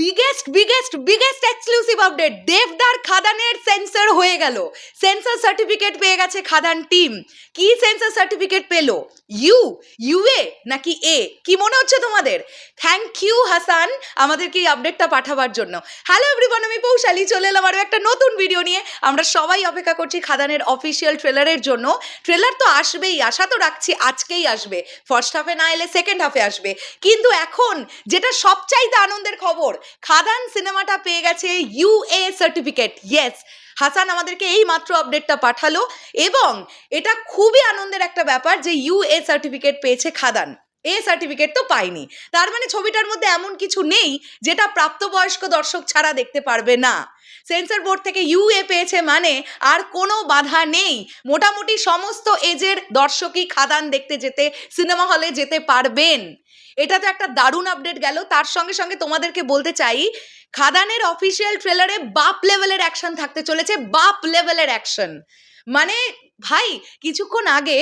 Biggest biggest biggest exclusive update দেবদার খাদানের censor হয়ে গেল। সেন্সর সার্টিফিকেট পেয়ে গেছে খাদান টিম কি সেন্সর সার্টিফিকেট পেল? ইউ ইউ এ নাকি এ? কি মনে হচ্ছে তোমাদের? থ্যাংক ইউ হাসান আমাদেরকে এই আপডেটটা পাঠাবার জন্য। হ্যালো এভরিওয়ান আমি পৌশালী। চলে এলাম আরও একটা নতুন ভিডিও নিয়ে। আমরা সবাই অপেক্ষা করছি খাদানের অফিসিয়াল ট্রেলারের জন্য। ট্রেলার তো আসবেই, আশা তো রাখছি আজকেই আসবে। ফার্স্ট হাফে না এলে সেকেন্ড হাফে আসবে। কিন্তু এখন যেটা সবচাইতে আনন্দের খবর খাদান সিনেমাটা পেয়ে গেছে ইউএ সার্টিফিকেট ইয়েস হাসান আমাদেরকে এই মাত্র আপডেটটা পাঠালো এবং এটা খুবই আনন্দের একটা ব্যাপার যে ইউএ সার্টিফিকেট পেয়েছে খাদান। এ সার্টিফিকেট তো পাইনি। তার মানে ছবিটার মধ্যে এমন কিছু নেই যেটা প্রাপ্তবয়স্ক দর্শক ছাড়া দেখতে পারবে না। সেন্সর বোর্ড থেকে ইউএ পেয়েছে মানে আর কোনো বাধা নেই। মোটামুটি সমস্ত এজের দর্শকই খাদান দেখতে যেতে, সিনেমা হলে যেতে পারবেন। এটা তো একটা দারুণ আপডেট গেল। তার সঙ্গে সঙ্গে তোমাদেরকে বলতে চাই, খাদানের অফিসিয়াল ট্রেলারে বাপ লেভেলের অ্যাকশন থাকতে চলেছে। বাপ লেভেলের অ্যাকশন মানে ভাই, কিছুক্ষণ আগে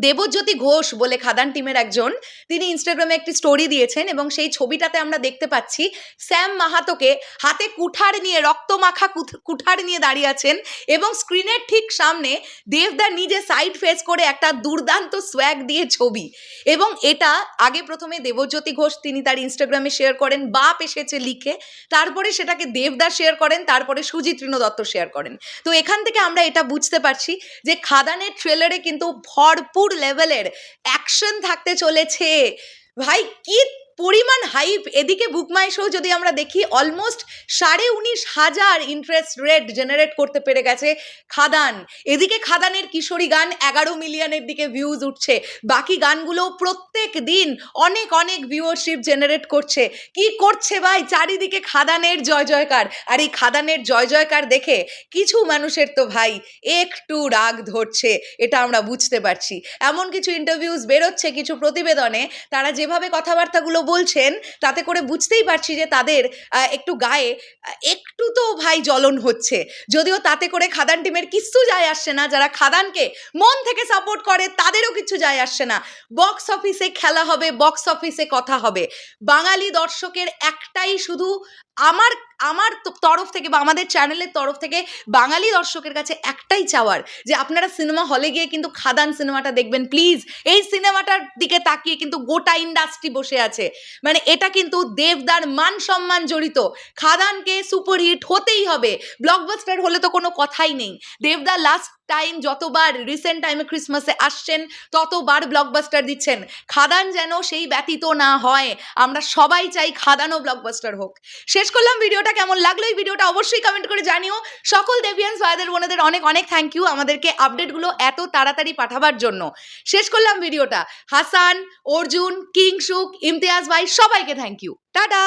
দেবজ্যোতি ঘোষ বলে খাদান টিমের একজন, তিনি ইনস্টাগ্রামে একটি স্টোরি দিয়েছেন এবং সেই ছবিটাতে আমরা দেখতে পাচ্ছি স্যাম মাহাতোকে হাতে কুঠার নিয়ে, রক্তমাখা কুঠ- কুঠার নিয়ে দাঁড়িয়ে আছেন এবং স্ক্রিনের ঠিক সামনে দেবদা নিজে সাইড ফেস করে একটা দুর্দান্ত সোয়াগ দিয়ে ছবি। এবং এটা আগে প্রথমে দেবজ্যোতি ঘোষ, তিনি তার ইনস্টাগ্রামে শেয়ার করেন, বাপ এসেছে লিখে, তারপরে সেটাকে দেবদা শেয়ার করেন, তারপরে সুজিত দত্ত শেয়ার করেন। তো এখান থেকে আমরা এটা বুঝতে পারছি যে খাদানের ট্রেলারে কিন্তু ভরপুর লেভেলের অ্যাকশন থাকতে চলেছে। ভাই কি পরিমাণ হাইপ এদিকে বুকমাই শো যদি আমরা দেখি অলমোস্ট সাড়ে উনিশ হাজার ইন্টারেস্ট রেট জেনারেট করতে পেরে গেছে খাদান। এদিকে খাদানের কিশোরী গান এগারো মিলিয়নের দিকে ভিউজ উঠছে। বাকি গানগুলো প্রত্যেক দিন অনেক অনেক ভিউয়ারশিপ জেনারেট করছে। কি করছে ভাই? চারিদিকে খাদানের জয় জয়কার। আর এই খাদানের জয় জয়কার দেখে কিছু মানুষের তো ভাই একটু রাগ ধরছে, এটা আমরা বুঝতে পারছি। এমন কিছু ইন্টারভিউজ বেরোচ্ছে কিছু প্রতিবেদনে, তারা যেভাবে কথাবার্তাগুলো বলছেন, তাতে করে বুঝতেই পারছি যে তাদের একটু গায়ে একটু তো ভাই জ্বলন হচ্ছে। যদিও তাতে করে খাদান টিমের কিচ্ছু যায় আসছে না, যারা খাদানকে মন থেকে সাপোর্ট করে, তাদেরও কিছু যায় আসছে না। বক্স অফিসে খেলা হবে বক্স অফিসে কথা হবে। বাঙালি দর্শকের একটাই শুধু আমার আমার তরফ থেকে বা আমাদের চ্যানেলের তরফ থেকে বাঙালি দর্শকের কাছে একটাই চাওয়ার যে আপনারা সিনেমা হলে গিয়ে কিন্তু খাদান সিনেমাটা দেখবেন। প্লিজ এই সিনেমাটার দিকে তাকিয়ে কিন্তু গোটা ইন্ডাস্ট্রি বসে আছে। মানে এটা কিন্তু দেবদার মান সম্মান জড়িত। খাদানকে সুপারহিট হতেই হবে। ব্লকবাস্টার হলে তো কোনো কথাই নেই। দেবদা লাস্ট টাইম যতবার রিসেন্ট টাইমে ক্রিসমাসে আসছেন, ততবার ব্লকবাস্টার দিচ্ছেন। খাদান যেন সেই ব্যতীত না হয়। আমরা সবাই চাই খাদানও ব্লকবাস্টার হোক। শেষ করলাম ভিডিওটা, কেমন লাগল এই ভিডিওটা অবশ্যই কমেন্ট করে জানিও। সকল দেবিয়ান্স ভাইদের, বোনেদের অনেক অনেক থ্যাংক ইউ আমাদেরকে আপডেটগুলো এত তাড়াতাড়ি পাঠাবার জন্য। শেষ করলাম ভিডিওটা। হাসান, অর্জুন, কিংসুক, ইমতিয়াজ ভাই সবাইকে থ্যাংক ইউ টাটা!